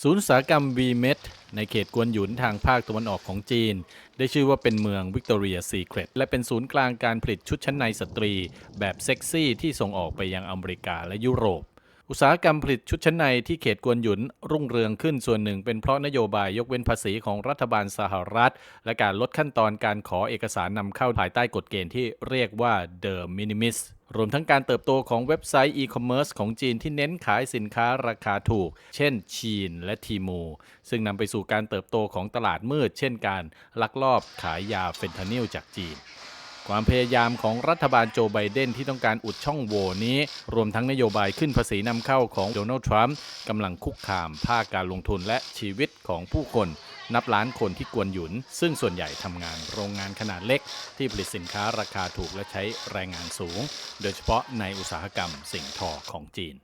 ศูนย์อุตสาหกรรม v m e t ในเขตกวนหยุนทางภาคตะวันออกของจีน ได้ชื่อว่าเป็นเมืองวิกตอเรียซีเครตและเป็นศูนย์กลางการผลิตชุดชั้นในสตรี แบบเซ็กซี่ที่ส่งออกไปยังอเมริกาและยุโรป อุตสาหกรรมผลิตชุดชั้นในที่เขตกวนหยุนรุ่งเรืองขึ้นส่วนหนึ่ง เป็นเพราะนโยบายยกเว้นภาษีของรัฐบาลสหรัฐ และการลดขั้นตอนการขอเอกสารนำเข้าภายใต้กฎเกณฑ์ที่เรียกว่า The Minimis รวมทั้งการเติบโตของเว็บไซต์อีคอมเมิร์ซของจีนที่เน้นขายสินค้าราคาถูก เช่นชีนและทีมู ซึ่งนำไปสู่การเติบโตของตลาดมืด เช่นการลักลอบขายยาเฟนทานิลจากจีน ความพยายามของรัฐบาลโจไบเดนที่ต้องการอุดช่องโหว่นี้ รวมทั้งนโยบายขึ้นภาษีนำเข้าของโดนัลด์ทรัมป์กำลังคุกคามภาคการลงทุนและชีวิตของผู้คน นับล้านคนที่กวนหยุน ซึ่งส่วนใหญ่ทำงานโรงงานขนาดเล็ก ที่ผลิตสินค้าราคาถูกและใช้แรงงานสูง โดยเฉพาะในอุตสาหกรรมสิ่งทอของจีน